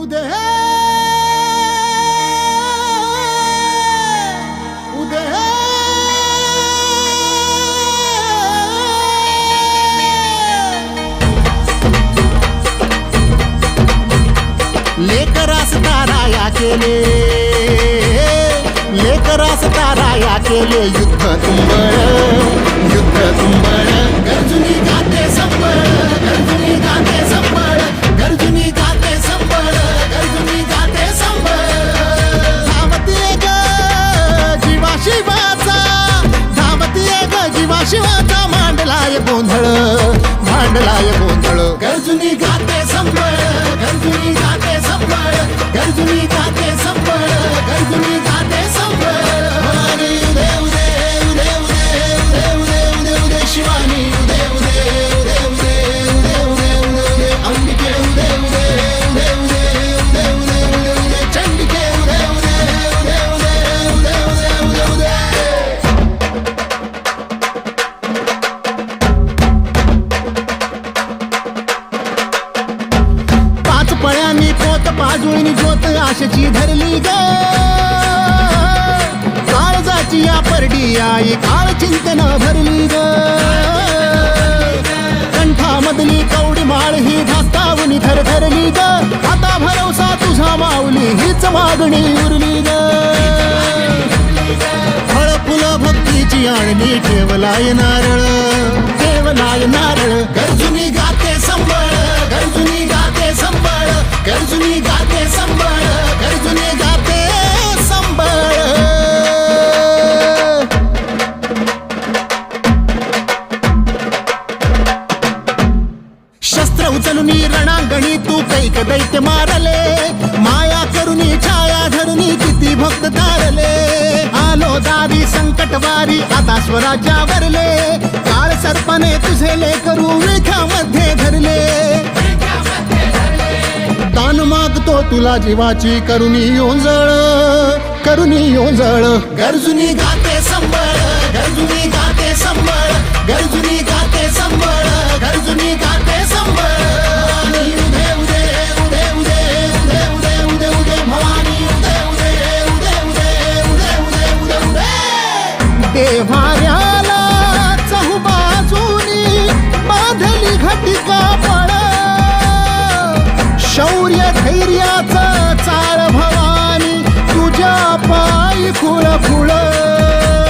उदय उदय लेकर रास्ता के केले लेकर रास्ता के केले युद्ध तुंबर शिवाचा मांडलाय गोंधळ मांडलाय गोंधळ. गर्जुनी गाते पाजून ज्योत आशेची धरली ग. काळजाची या परडी आई काळ चिंतन भरली ग. कंठामधली कवडी माळ ही धास्तावून थर धरली ग. आता भरवसा तुझा माऊली हीच मागणी उरली ग. फळ फुलं भक्तीची आणली ठेवलाय नारळ. ठेवलाय नारळ गर्जुनी गा शस्त्र रणांगणी तू कैक दैत्य मारले. माया करुनी छाया धरुनी किती भक्त तारले. आलो दारी संकट वारी आता स्वराज्यावरले काळ सर्पाने तुझे लेकरू विळख्यामध्ये धरले. दान मागतो तुला जीवाची करुणी ओंजळ करुणी ओंजळ. गरजुनी गाते संबळ गरजुनी गाते संबळ गरजुनी वाऱ्या